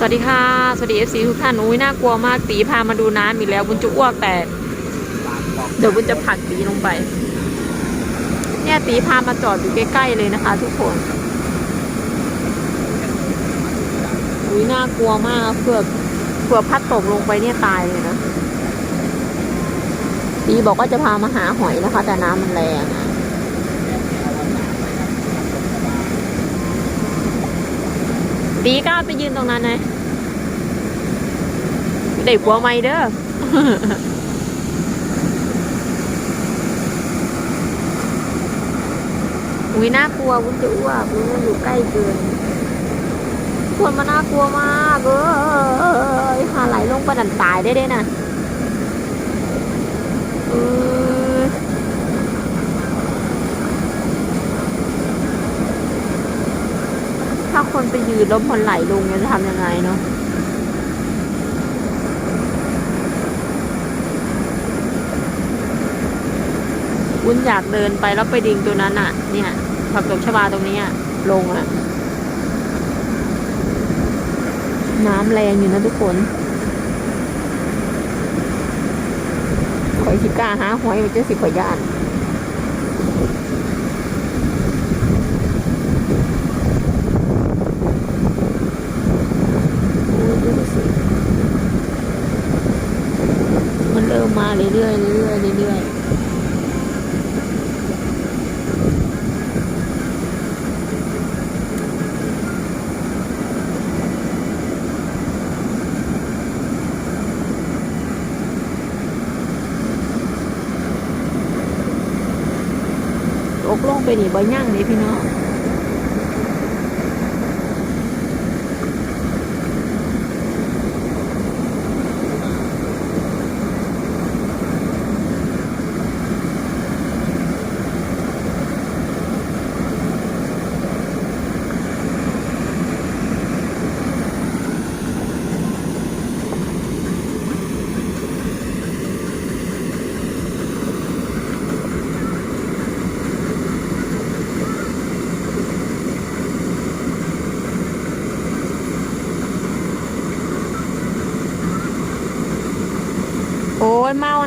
สวัสดีค่ะ สวัสดีเอฟซีทุกท่านอุ้ยน่ากลัวมากตีพามาดูน้ำอีกแล้วบุญจะอ้วกแต่เดี๋ยวบุญจะผลักตีลงไป เนี่ยตีพามาจอดอยู่ใกล้ๆเลยนะคะ ทุกคนอุ้ยน่ากลัวมากเผื่อเผื่อพัดตกลงไปเนี่ยตายเลยนะตีบอกว่าจะพามาหาหอยนะคะ แต่น้ำมันแรงอะ ตีก้าวไปยืนตรงนั้นนะเด็กหัวไม่เด้ออุ้ยน่ากลัววุ้นจะอ้วกวุ้นมันอยู่ใกล้เกินคนมันน่ากลัวมากเอ้ยพาไหลลงไปดันตายได้เด้น่ะเออ ถ้าคนไปยืนล้มันไหลลงเนี่ยจะทำยังไงเนาะวุ้นอยากเดินไปแล้วไปดิงตัวนั้นอะเนี่ยผักตบชบาตรงนี้อะลงอะน้ำแรงอยู่นะทุกคนหอยสิกล้าหาหอยมันจะสิขอยย่าน โอ้ยดูสิมัน เริ่มมาเรื่อยๆเรื่อยๆเรื่อยๆตกลงไปนี่บ่ยั่งเลยพี่น้อง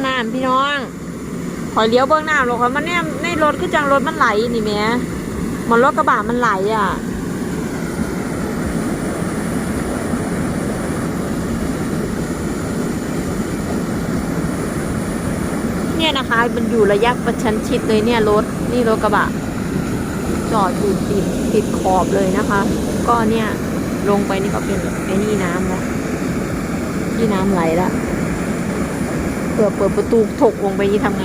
น้ำพี่น้องขอยเลี้ยวเบื้องน้ำหรอกค่ะมันเนี่ยในรถคือจังรถมันไหลนี่แม่เหมันรถกระบะมันไหลอะเนี่ยนะคะ มันอยู่ระยะประชันชิดเลยเนี่ยรถนี่รถกระบะ จอดอยู่ติดติดขอบเลยนะคะ ก็เนี่ยลงไปนี่ก็เป็นไอ้นี่น้ำแล้วที่น้ำไหลแล้ว เปิดเปิดประตูถกลงไปนี่ทำไง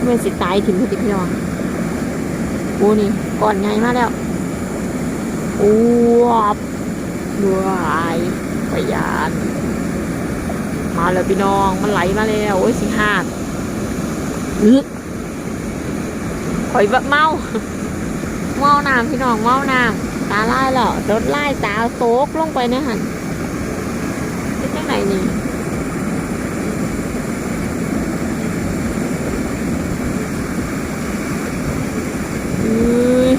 เมื่อสิตายถึงพอดีพี่น้องโอ้นี่ก่อนไงมาแล้วอ้บด้วยพยาน มาแล้วพี่น้อง มันไหลมาแล้ว โอ้ยสิหาดอึกข่อยบะเมาเมาน้ำพี่น้องเมาน้ำตาไล่แล้วรถไล่ตาโตกลงไปในหันเป็นยังไงนี่ อุ๊ย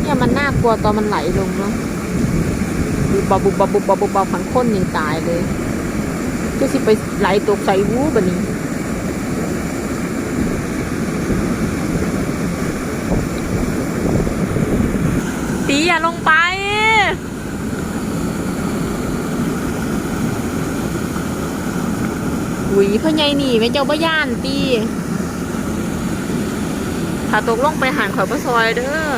เนี่ยมันน่า กลัวตอนมันไหลลงเนาะบุบบับบุบบับบุบบับบุบบับผันค้นยังตายเลยจะสิไปไหลตกใส่วูบะนี้ตีอย่าลงไปหุยพ่อใหญ่หนีแม่เจ้าบ่ย่านตีถ้าตกลงไปหันข่อยบ่ซอยเด้อ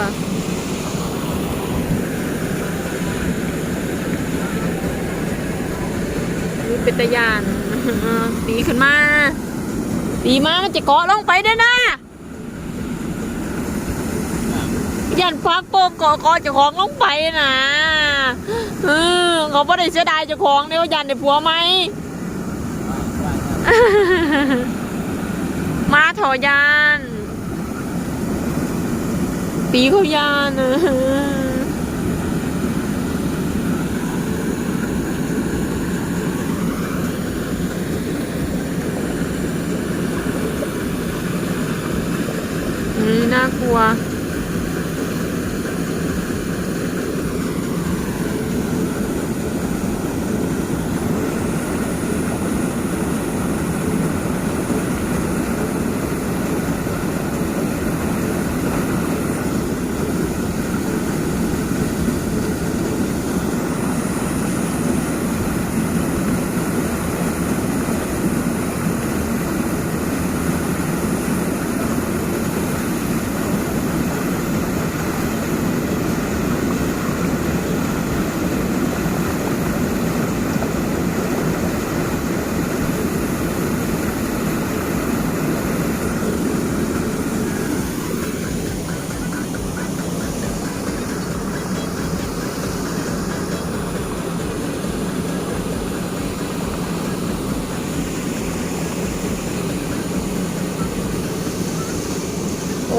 เป็นตะยานตีขึ้นมาตีมามันจะเกาะลงไปได้นะยันฟักโป่งเกาะเกาะจ้าของลงไปนะเออเขาไม่ได้เสียดายจ้าของเนี่ยยันในผัวไหมมาถอยานตีเขายานเออ น่ากลัว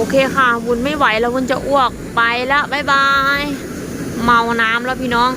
เคค่ะ วุ้นไม่ไหวแล้ววุ้นจะอ้วกไปแล้ว บ๊ายบาย เมาน้ำแล้วพี่น้อง